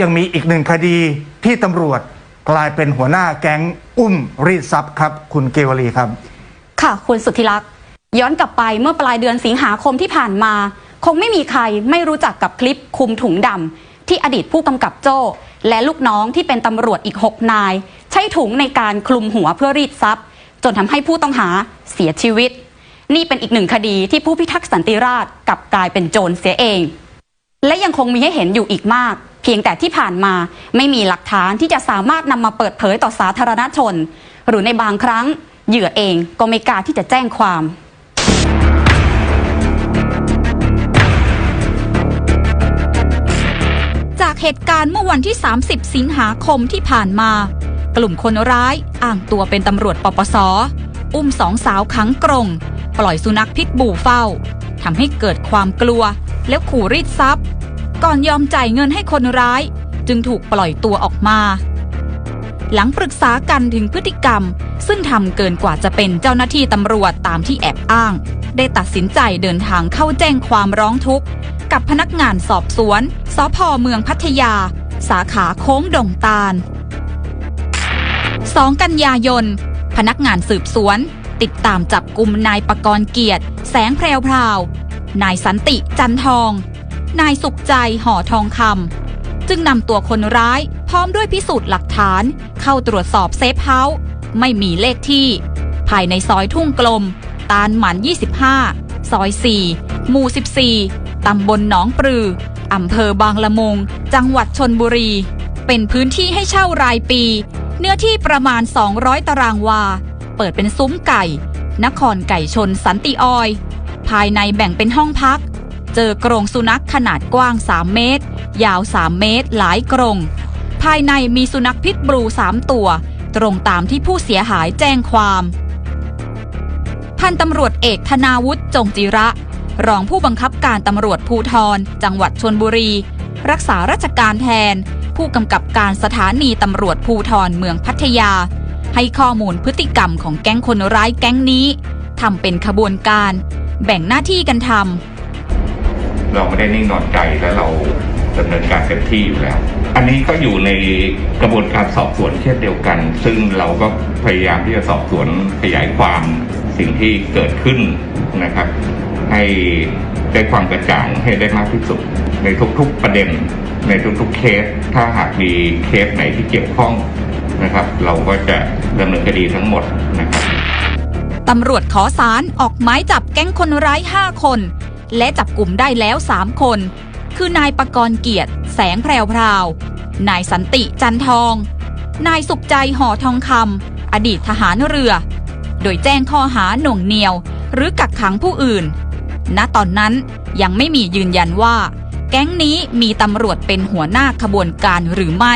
ยังมีอีกหนึ่งคดีที่ตำรวจกลายเป็นหัวหน้าแก๊งอุ้มรีดทรัพย์ครับ คุณเกวลีครับ ค่ะ คุณสุทธิรักษ์ย้อนกลับไปเมื่อปลายเดือนสิงหาคมที่ผ่านมา คงไม่มีใครไม่รู้จักกับคลิปคุมถุงดำที่อดีตผู้กำกับโจ้ และลูกน้องที่เป็นตำรวจอีก 6 นาย ใช้ถุงในการคลุมหัวเพื่อรีดทรัพย์ จนทำให้ผู้ต้องหาเสียชีวิต นี่เป็นอีกหนึ่งคดีที่ผู้พิทักษ์สันติราษฎร์กลับกลายเป็นโจรเสียเอง และยังคงมีให้เห็นอยู่อีกมาก เพียงแต่ที่ผ่านมาไม่มีหลักฐานที่จะสามารถนำมาเปิดเผยต่อสาธารณชน หรือในบางครั้งเหยื่อเองก็ไม่กล้าที่จะแจ้งความจากเหตุการณ์เมื่อวันที่ 30 สิงหาคมที่ผ่านมา กลุ่มคนร้ายอ้างตัวเป็นตำรวจปปส อุ้มสองสาวขังกรงปล่อยสุนัขพิษบูเฝ้าทำให้เกิดความกลัวแล้วขู่รีดทรัพย์ ก่อนยอมจ่ายเงินให้คนร้าย จึงถูกปล่อยตัวออกมา หลังปรึกษากันถึงพฤติกรรม ซึ่งทำเกินกว่าจะเป็นเจ้าหน้าที่ตำรวจตามที่แอบอ้าง ได้ตัดสินใจเดินทางเข้าแจ้งความร้องทุกข์ กับพนักงานสอบสวนสพเมืองพัทยา สาขาโค้งดงตาล 2 กันยายน พนักงานสืบสวน ติดตามจับกลุ่มนายปกรณ์เกียรติ แสงแพรวพราวนายสันติจันทอง นายสุขใจห่อทองคำจึงนำตัวคนร้ายพร้อมด้วยพิสูจน์หลักฐาน เข้าตรวจสอบเซฟเฮาส์ไม่มีเลขที่ ภายในซอยทุ่งกลม ตาลหมัน 25 ซอย 4 หมู่ 14 ตำบลหนองปลืออำเภอบางละมุง จังหวัดชนบุรี เป็นพื้นที่ให้เช่ารายปี เนื้อที่ประมาณ 200 ตารางวา เปิดเป็นซุ้มไก่ นครไก่ชนสันติออย ภายในแบ่งเป็นห้องพัก เจอกรงสุนัขขนาดกว้าง 3 เมตร ยาว 3 เมตร หลายกรง ภายในมีสุนัขพิษบลู3 ตัว ตรงตามที่ผู้เสียหายแจ้งความ พันตำรวจเอกธนาวุฒิจงจิระ รองผู้บังคับการตำรวจภูทร จังหวัดชนบุรี รักษาราชการแทน ผู้กำกับการสถานีตำรวจภูทรเมืองพัทยา ให้ข้อมูลพฤติกรรมของแก๊งคนร้ายแก๊งนี้ทำเป็นขบวนการ แบ่งหน้าที่กันทำ เราไม่ได้นิ่งนอนใจและเราดำเนินการเต็มที่อยู่แล้ว อันนี้ก็อยู่ในกระบวนการสอบสวนเช่นเดียวกัน ซึ่งเราก็พยายามที่จะสอบสวนขยายความสิ่งที่เกิดขึ้นนะครับ ให้ได้ความกระจ่างให้ได้มากที่สุด ในทุกๆประเด็น ในทุกๆเคส ถ้าหากมีเคสไหนที่เกี่ยวข้องนะครับ เราก็จะดำเนินคดีทั้งหมดนะครับตำรวจขอสารออกหมายจับแก๊งคนร้าย 5 คน และจับกลุ่มได้แล้ว 3 คน คือนายปกรณ์เกียรติ แสงแพรวพราวนายสันติจันทอง นายสุขใจห่อทองคำอดีตทหารเรือ โดยแจ้งข้อหาหน่วงเหนียว หรือกักขังผู้อื่น ณตอนนั้นยังไม่มียืนยันว่า แก๊งนี้มีตำรวจเป็นหัวหน้าขบวนการหรือไม่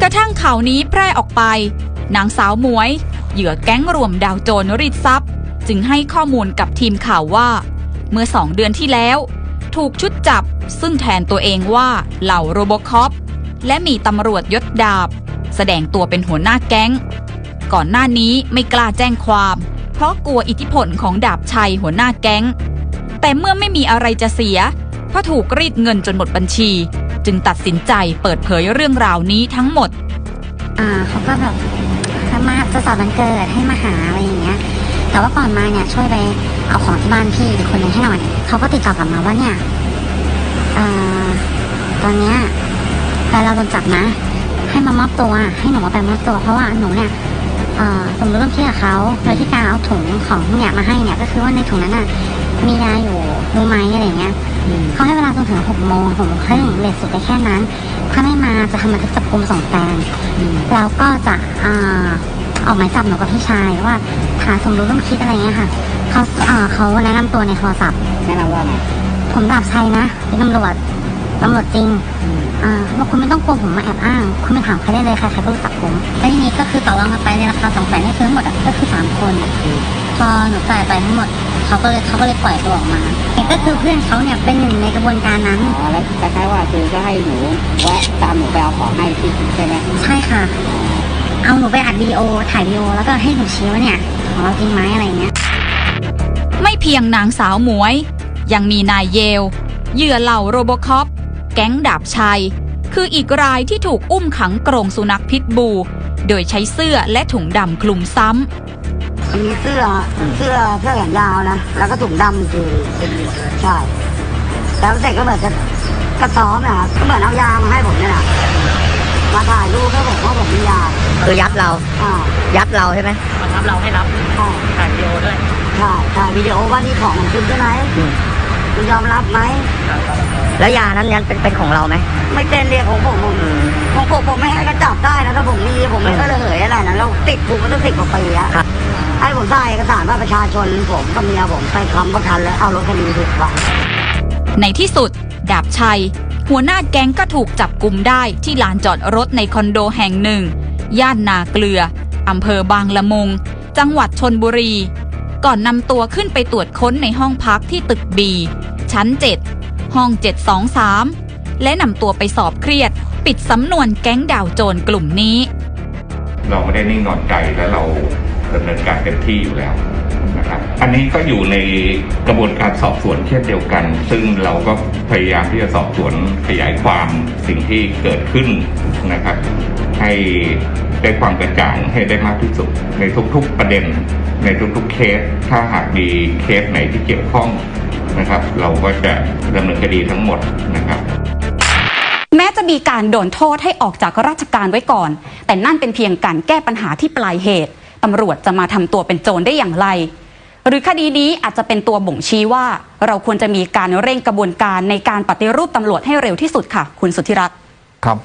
กระทั่งข่าวนี้แพร่ออกไป นางสาวหมวย เหยื่อแก๊งรวมดาวโจรรีดทรัพย์ จึงให้ข้อมูลกับทีมข่าวว่า เมื่อสองเดือนที่แล้ว ถูกชุดจับซึ่งแทนตัวเองว่าเหล่าโรบคอปและมีตำรวจยศดาบ แสดงตัวเป็นหัวหน้าแก๊ง ก่อนหน้านี้ไม่กล้าแจ้งความ เพราะกลัวอิทธิพลของดาบชัยหัวหน้าแก๊ง แต่เมื่อไม่มีอะไรจะเสียเพราะถูกรีดเงินจนหมดบัญชี จึงตัดสินใจเปิดเผยเรื่องราวนี้ทั้งหมด อ่าเขาก็แบบเขามาจะสอบวันเกิดให้มาหาอะไรอย่างเงี้ย แต่ว่าก่อนมาเนี่ยช่วยไปเอาของที่บ้านพี่อีกคนนึงให้หน่อยเขาก็ติดต่อกลับมาว่าเนี่ยอ่าตอนเนี้ยแฟนเราโดนจับนะ ให้มามอบตัวให้หนูมาไปมอบตัว เพราะว่าหนูเนี่ยเอ่อสมรู้ร่วมคิดกับเขาโดยที่การเอาถุงของเนี่ยมาให้เนี่ยก็คือว่าในถุงนั้นน่ะมียาอยู่รู้ไหมอะไรอย่างเงี้ยเขาให้เวลาจนถึงหกโมงหกโมงครึ่งเลทสุดได้แค่นั้น ถ้าไม่มาจะทำบันทึกจับกุมส่งแฟนแล้วก็จะ อ่าออกหมายจับหนูกับพี่ชายว่าหาสมรู้ร่วมคิดอะไรเงี้ยค่ะเขาอ่าเขาแนะนำตัวในโทรศัพท์ แนะนำว่าไงผมดาบชัยนะเป็นตำรวจตำรวจจริงอ่าบอกคุณไม่ต้องกลัวผมมาแอบอ้าง คุณไปถามใครได้เลยใครใครก็รู้จักผมแล้วทีนี้ก็คือต่อรองกันไปในราคาสองแสนนี่คือทั้งหมดอะก็คือสามคน พอหนูจ่ายไปทั้งหมดเขาก็เลยเขาก็เลยปล่อยตัวออกมาแต่ก็คือเพื่อนเขาเนี่ยเป็นหนึ่งในกระบวนการนั้น อ๋อแล้วคล้ายๆว่าคือก็ให้หนูแวะตามหนูไปเอาของให้ที่ใช่ไหมใช่ค่ะ เอาหนูไปอัดวิดีโอถ่ายวิดีโอแล้วก็ให้หนูชี้ว่าเนี่ยของเราจริงไหมอะไรเงี้ย ไม่เพียงนางสาวหมวย ยังมีนายเยล เหยื่อเหล่าโรบคอป แก๊งดาบชัย คืออีกรายที่ถูกอุ้มขังกรงสุนัขพิษบู โดยใช้เสื้อและถุงดำคลุมซ้ำมีเสื้อเสื้อเสื้อแขนยาวนะ แล้วก็ถุงดำคือใช่แล้วเสร็จก็เหมือนจะกระซ้อมนะครับก็เหมือนเอายามาให้ผมเนี่ยนะมาถ่ายรูปให้ผมว่าผมมียา คือยัดเรา อ่ายัดเราใช่ไหมใช่ถ่ายวิดีโอด้วยใช่ถ่ายวิดีโอว่านี่ของของคุณใช่ไหมคุณยอมรับไหมแล้วยานั้นยันเป็นเป็นของเราไหมไม่เป็นเรียกของผมผมของผมผมไม่ให้ก็จับได้นะถ้าผมมีผมไม่ก็เลยเหยอะไรนะแล้วติดคุกก็ต้องสิบกว่าปีอะครับ ให้ผมถ่ายเอกสารว่าประชาชนผมกับเมียผมไปค้ำประกันแล้วเอารถคันนี้ถูกว่า ในที่สุด ดาบชัย หัวหน้าแก๊งก็ถูกจับกลุ่มได้ที่ลานจอดรถในคอนโดแห่งหนึ่ง ย่านนาเกลือ อำเภอบางละมุง จังหวัดชนบุรี ก่อนนำตัวขึ้นไปตรวจค้นในห้องพักที่ตึกบีชั้น 7 ห้อง 723 และนำตัวไปสอบเครียด ปิดสำนวนแก๊งดาวโจรกลุ่มนี้ เราไม่ได้นิ่งนอนใจและเราดำเนินการเต็มที่อยู่แล้ว นะครับอันนี้ก็อยู่ในกระบวนการสอบสวนเช่นเดียวกัน ซึ่งเราก็พยายามที่จะสอบสวนขยายความสิ่งที่เกิดขึ้นนะครับ ให้ได้ความกระจ่างให้ได้มากที่สุด ในทุกๆประเด็น ในทุกๆเคส ถ้าหากมีเคสไหนที่เกี่ยวข้องนะครับ เราก็จะดำเนินคดีทั้งหมดนะครับแม้จะมีการโดนโทษให้ออกจากราชการไว้ก่อน แต่นั่นเป็นเพียงการแก้ปัญหาที่ปลายเหตุตำรวจจะมาทำตัวเป็นโจรได้อย่างไร หรือคดีนี้อาจจะเป็นตัวบ่งชี้ว่า เราควรจะมีการเร่งกระบวนการในการปฏิรูปตำรวจให้เร็วที่สุดค่ะ คุณสุทธิรัตน์ครับ